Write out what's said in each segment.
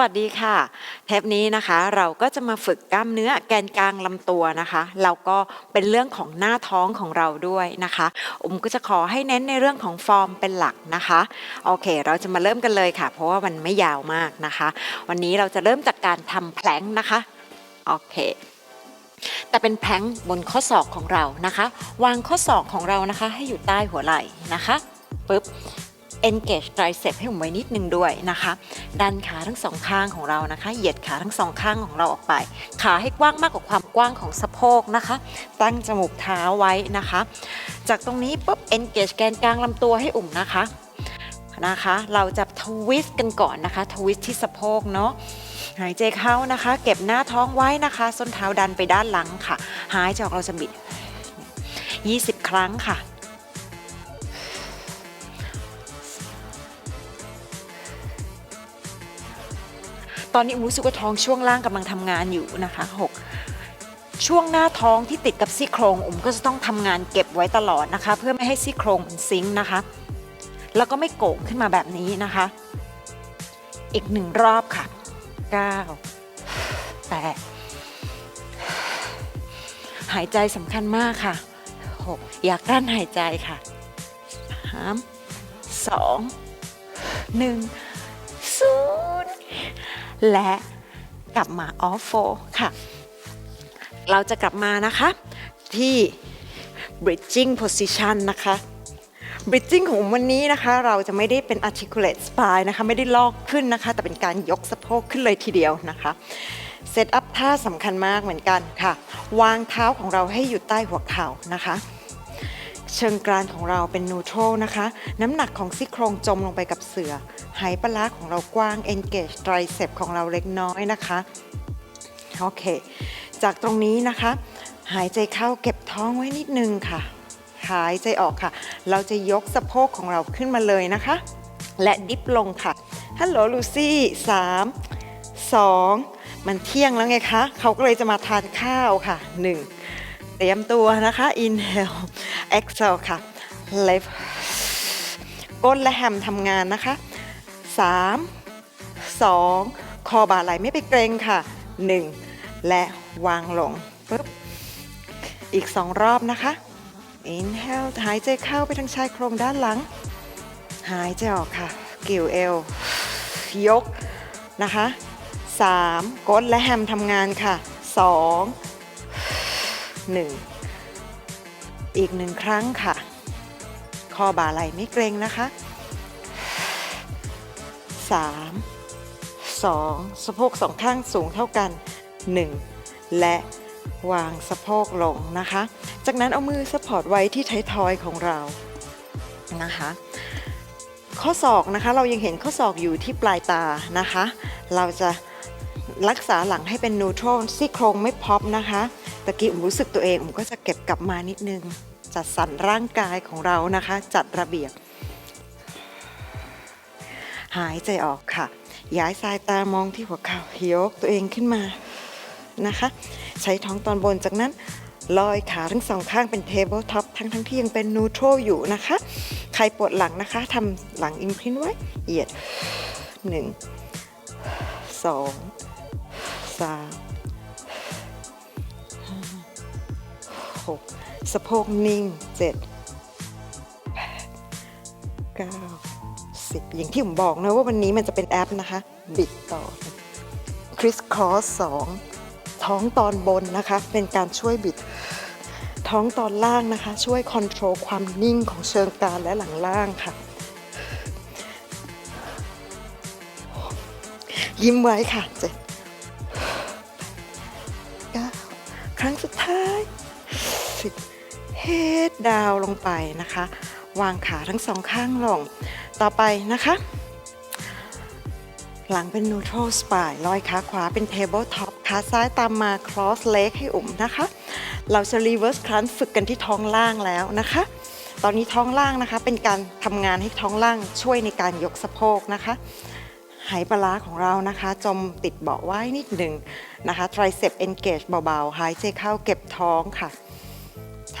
สวัสดีค่ะ เทปนี้นะคะเราก็จะมาฝึกกล้ามเนื้อแกนกลางลำตัวนะคะแล้วก็เป็นเรื่องของหน้าท้องของเราด้วยนะคะอุมก็จะขอให้เน้นในเรื่องของฟอร์มเป็นหลักนะคะโอเค เราจะมาเริ่มกันเลยค่ะ เพราะว่ามันไม่ยาวมากนะคะ วันนี้เราจะเริ่มจากการทำแพลงนะคะโอเคแต่เป็นแพลงบนข้อศอกของเรานะคะ วางข้อศอกของเรานะคะ ให้อยู่ใต้หัวไหล่นะคะปึ๊บ engage tricep ให้ผมไว้นิดนึงด้วยนะคะ ดันขาทั้งสองข้างของเรานะคะ เหยียดขาทั้งสองข้างของเราออกไป ขาให้กว้างมากกว่าความกว้างของสะโพกนะคะ ตั้งจมูกเท้าไว้นะคะ จากตรงนี้ปุ๊บ engage แกนกลางลำตัวให้อุ่มนะคะนะคะ เราจะทวิสต์กันก่อนนะคะ ทวิสต์ที่สะโพกเนาะหายใจเข้านะคะ เก็บหน้าท้องไว้นะคะ ส้นเท้าดันไปด้านหลังค่ะ หายใจออกเราจะบิด 20 ครั้งค่ะ ตอนนี้อุ้มรู้สึกว่าท้องช่วงล่างกำลังทำงานอยู่นะคะ6ช่วงหน้าท้องที่ติดกับซี่โครงอุ้มก็จะต้องทำงานเก็บไว้ตลอดนะคะ เพื่อไม่ให้ซี่โครงมันซิงค์นะคะ แล้วก็ไม่โก่งขึ้นมาแบบนี้นะคะ อีกหนึ่งรอบค่ะ 9 8 หายใจสำคัญมากค่ะ 6 อยากกลั้นหายใจค่ะ 3 2 1 และกลับมาออฟโฟค่ะ เราจะกลับมานะคะที่ bridging position นะคะ bridging ของวันนี้นะคะ เราจะไม่ได้เป็น articulate spine นะคะ ไม่ได้ลอกขึ้นนะคะ แต่เป็นการยกสะโพกขึ้นเลยทีเดียวนะคะเซตอัพท่าสำคัญมากเหมือนกันค่ะ วางเท้าของเราให้อยู่ใต้หัวเข่านะคะ เชิงกรานของเราเป็นนูโตรนะคะ น้ำหนักของซี่โครงจมลงไปกับเสือไหปลาร้าของเรากว้าง engage tricep ของเราเล็กน้อยนะคะ โอเค จากตรงนี้นะคะ หายใจเข้าเก็บท้องไว้นิดนึงค่ะ หายใจออกค่ะ เราจะยกสะโพกของเราขึ้นมาเลยนะคะ และดิฟลงค่ะ ฮัลโหลลูซี่สามสองมันเที่ยงแล้วไงคะ เขาก็เลยจะมาทานข้าวค่ะหนึ่ง เตรียมตัวนะคะ inhale exhale ค่ะ left ก้นและแฮมทำงานนะคะ 3 2 คอบ่าไหลไม่ไปเกรงค่ะ 1 และวางลงปึ๊บอีก 2 รอบนะคะ inhale หายใจเข้าไปทางชายโครงด้านหลัง หายใจออกค่ะ กิ่วเอว ยกนะคะ 3 ก้นและแฮมทำงานค่ะ 2 1 อีกหนึ่งครั้งค่ะคอบ่าไหลไม่เกรงนะคะ 3 2 สะโพกสองข้างสูงเท่ากัน 1 และวางสะโพกลงนะคะ จากนั้นเอามือสปอร์ตไว้ที่ไทยทอยของเรานะคะข้อศอกนะคะเรายังเห็นข้อศอกอยู่ที่ปลายตานะคะ เราจะรักษาหลังให้เป็นนูโตรซี่โครงไม่พอปนะคะ ตะกี้ผมรู้สึกตัวเองผมก็จะเก็บกลับมานิดนึง จัดสรรร่างกายของเรานะคะ จัดระเบียบ หายใจออกค่ะ ย้ายสายตามองที่หัวเข่ายกตัวเองขึ้นมานะคะ ใช้ท้องตอนบนจากนั้นลอยขาทั้งสองข้างเป็นเทเบิลท็อปทั้งทั้งที่ยังเป็นนูโตรอยู่นะคะ ใครปวดหลังนะคะทำหลังอิมพินไว้เหยียด1 2 3 6 สะโพกนิ่ง 7 9 10 อย่างที่ผมบอกนะว่าวันนี้มันจะเป็นแอปนะคะ บิดต่อคริสคอสสองท้องตอนบนนะคะ เป็นการช่วยบิดท้องตอนล่างนะคะ ช่วยคอนโทรลความนิ่งของเชิงกรานและหลังล่างค่ะ ยิ้มไว้ค่ะเจ็ด ดดาวลงไปนะคะ วางขาทั้งสองข้างลง ต่อไปนะคะ หลังเป็น neutral spine ลอยขาขวาเป็น table top ขาซ้ายตามมา cross leg ให้อุ่มนะคะ เราจะ reverse crunch ฝึกกันที่ท้องล่างแล้วนะคะ ตอนนี้ท้องล่างนะคะ เป็นการทำงานให้ท้องล่างช่วยในการยกสะโพกนะคะไหปลาร้าของเรานะคะ จมติดเบาะไว้นิดหนึ่งนะคะ tricep engage เบาๆ หายใจเข้าเก็บท้องค่ะ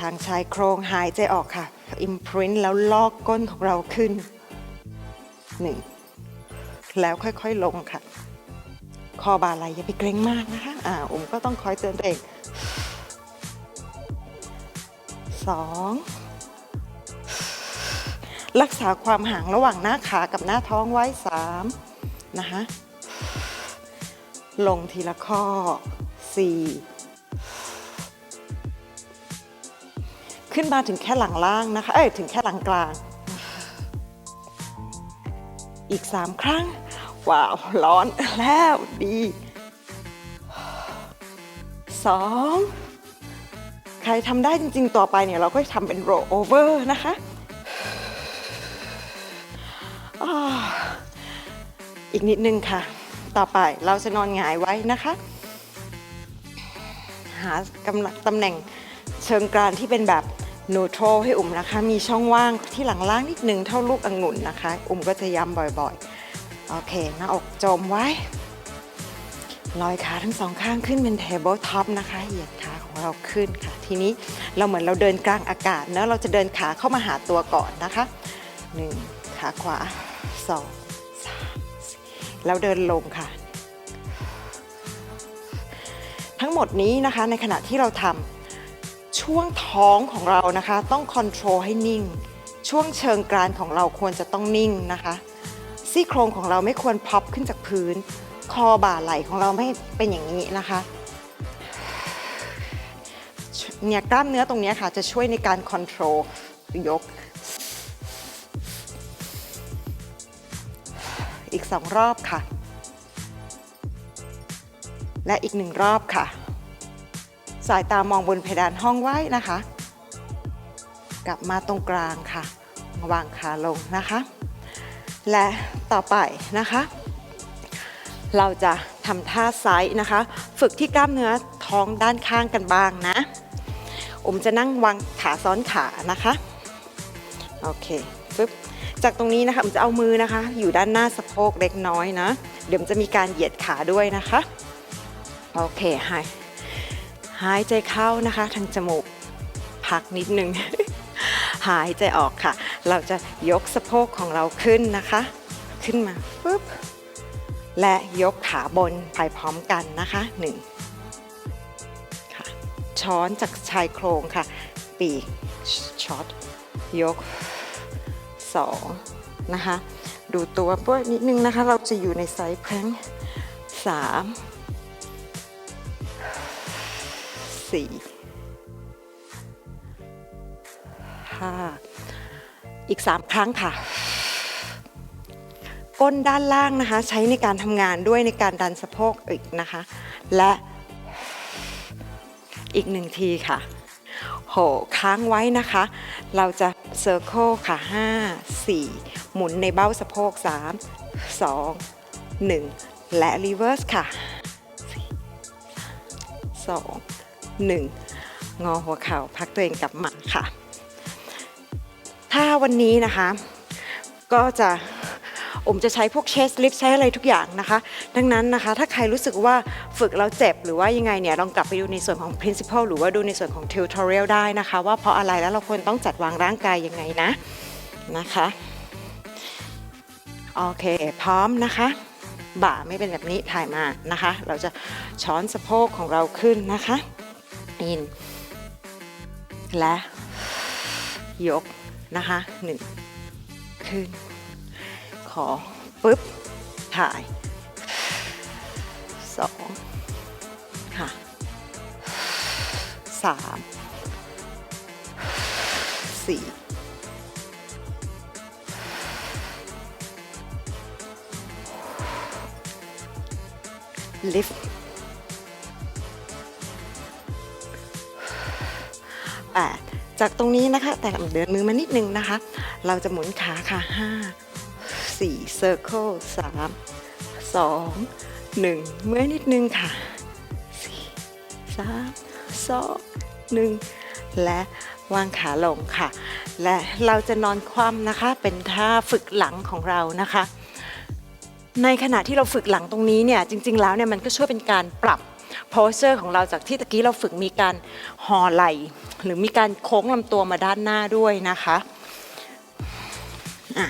ทางชายโครงหายใจออกค่ะ imprint แล้วลอกก้นของเราขึ้น 1 แล้วค่อยๆลงค่ะ คอบาไหลอย่าไปเกรงมากนะคะอ่าอุ้มก็ต้องคอยเตือนตัวเองสองรักษาความห่างระหว่างหน้าขากับหน้าท้องไว้สามนะคะลงทีละข้อสี่ ขึ้นมาถึงแค่หลังล่างนะคะ เอ้ย ถึงแค่หลังกลาง อีกสามครั้ง ว้าว ร้อนแล้วดีสองใครทำได้จริง ๆ ต่อไปเนี่ย เราก็ทำเป็น roll over นะคะอีกนิดนึงค่ะ ต่อไปเราจะนอนหงายไว้นะคะ หากำลังตำแหน่งเชิงกรานที่เป็นแบบ neutral ให้อุ่มนะคะ มีช่องว่างที่หลังล่างนิดนึงเท่าลูกองุ่นนะคะ อุ่มก็จะย้ำบ่อยๆ โอเค หน้าอกจมไว้ ลอยขาทั้งสองข้างขึ้นเป็น table top นะคะ เหยียดขาของเราขึ้นค่ะ ทีนี้เราเหมือนเราเดินกลางอากาศเนะเราจะเดินขาเข้ามาหาตัวก่อนนะคะ1ขาขวา2 3 4แล้วเดินลงค่ะ ทั้งหมดนี้นะคะในขณะที่เราทำ ช่วงท้องของเรานะคะ ต้องคอนโทรลให้นิ่ง ช่วงเชิงกรานของเราควรจะต้องนิ่งนะคะซี่โครงของเราไม่ควรพับขึ้นจากพื้น คอบ่าไหล่ของเราไม่เป็นอย่างนี้นะคะเนี่ยกล้ามเนื้อตรงนี้ค่ะจะช่วยในการคอนโทรลยก อีกสองรอบค่ะ และอีกหนึ่งรอบค่ะ สายตามองบนเพดานห้องไว้นะคะ กลับมาตรงกลางค่ะ วางขาลงนะคะ และต่อไปนะคะ เราจะทำท่าไซส์นะคะ ฝึกที่กล้ามเนื้อท้องด้านข้างกันบ้างนะอมจะนั่งวางขาซ้อนขานะคะโอเคฟึบจากตรงนี้นะคะผมจะเอามือนะคะ อยู่ด้านหน้าสะโพกเล็กน้อยนะ เดี๋ยวมันจะมีการเหยียดขาด้วยนะคะ โอเคหาย หายใจเข้านะคะ ทางจมูก พักนิดนึง หายใจออกค่ะ เราจะยกสะโพกของเราขึ้นนะคะ ขึ้นมาปุ๊บและยกขาบนไปพร้อมกันนะคะหนึ่งค่ะช้อนจากชายโครงค่ะ ปีกช็อตยกสองนะคะ ดูตัวเพื่อนิดนึงนะคะ เราจะอยู่ในไซส์แพ้งสาม สี่ห้าอีกสามครั้งค่ะ ก้นด้านล่างนะคะ ใช้ในการทำงานด้วยในการดันสะโพกอีกนะคะ และอีกหนึ่งทีค่ะ โห ค้างไว้นะคะ เราจะเซอร์เคิลค่ะ 5 4 หมุนในเบ้าสะโพก 3 2 1 และรีเวิร์สค่ะ 2 1 งอหัวเข่าพักตัวเองกลับมาค่ะ ถ้าวันนี้นะคะ ก็จะอมจะใช้พวกเชสลิฟใช้อะไรทุกอย่างนะคะ ดังนั้นนะคะถ้าใครรู้สึกว่าฝึกแล้วเจ็บหรือว่ายังไงเนี่ยลองกลับไปดูในส่วนของ principle หรือว่าดูในส่วนของ tutorial ได้นะคะ ว่าเพราะอะไรแล้วเราควรต้องจัดวางร่างกายยังไงนะนะคะโอเค พร้อมนะคะ บ่าไม่เป็นแบบนี้ถ่ายมานะคะ เราจะช้อนสะโพกของเราขึ้นนะคะ อิน และยกนะคะหนึ่งขึ้น ขอปุ๊บ ถ่ายสองค่ะสามสี่ลิฟต์ แปดจากตรงนี้นะคะแต่เดินมือมานิดนึงนะคะ เราจะหมุนขาค่ะห้าสี่เซอร์เคิลสามสองหนึ่งเมื่อนิดนึงค่ะสี่สามสองหนึ่งและวางขาลงค่ะ และเราจะนอนคว่ำนะคะ เป็นท่าฝึกหลังของเรานะคะ ในขณะที่เราฝึกหลังตรงนี้เนี่ยจริง ๆ แล้วเนี่ยมันก็ช่วยเป็นการปรับ โพสเ r อร์ของเราจากที่ตะกี้เราฝึกมีการห่อไหล่หรือมีการโค้งลำตัวมาด้านหน้าด้วยนะคะอะ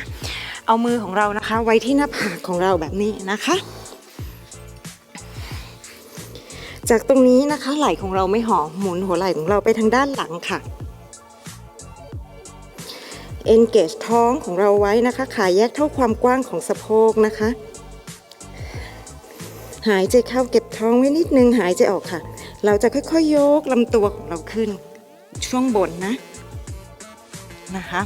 เอามือของเรานะคะ ไว้ที่หน้าผากของเราแบบนี้นะคะ จากตรงนี้นะคะไหล่ของเราไม่หอหมุนหัวไหล่ของเราไปทางด้านหลังค่ะ engage ท้องของเราไว้นะคะ ขาแยกเท่าความกว้างของสะโพกนะคะ หายใจเข้าเก็บท้องไว้นิดนึงหายใจออกค่ะ เราจะค่อยๆยกลำตัวของเราขึ้น ช่วงบนนะนะคะ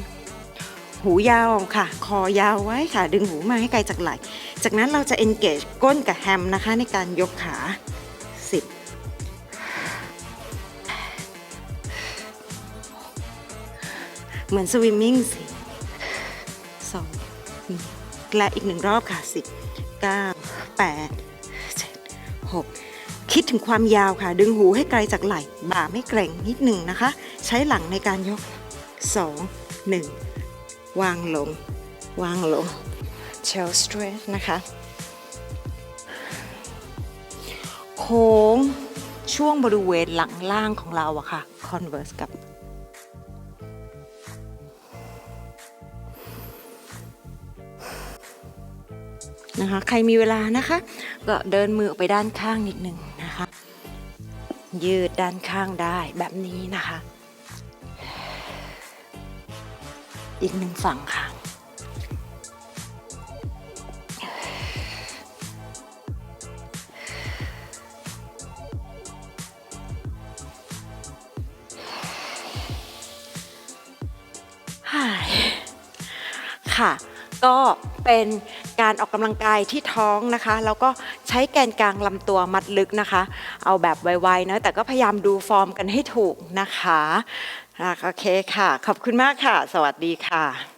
หูยาวค่ะ คอยาวไว้ค่ะ ดึงหูมาให้ไกลจากไหล่จากนั้นเราจะ engage ก้นกับแฮมนะคะ ในการยกขา 10 เหมือนสวิมมิ่งสิสองและอีกหนึ่งรอบค่ะสิบเก้าแปด คิดถึงความยาวค่ะ ดึงหูให้ไกลจากไหล่บ่าไม่เกร็งนิดหนึ่งนะคะ ใช้หลังในการยกสองหนึ่งวางลง วางลงเชลสเตรทนะคะ โค้งช่วงบริเวณหลังล่างของเราอะค่ะ converse กับ นะคะ ใครมีเวลานะคะ ก็เดินมือออกไปด้านข้างนิดหนึ่ง ยืดด้านข้างได้แบบนี้นะคะ อีกหนึ่งฝั่งค่ะฮ่ายค่ะ ก็เป็นการออกกำลังกายที่ท้องนะคะ แล้วก็ใช้แกนกลางลำตัวมัดลึกนะคะ เอาแบบไวๆเนาะแต่ก็พยายามดูฟอร์มกันให้ถูกนะคะโอเคค่ะ ขอบคุณมากค่ะ สวัสดีค่ะ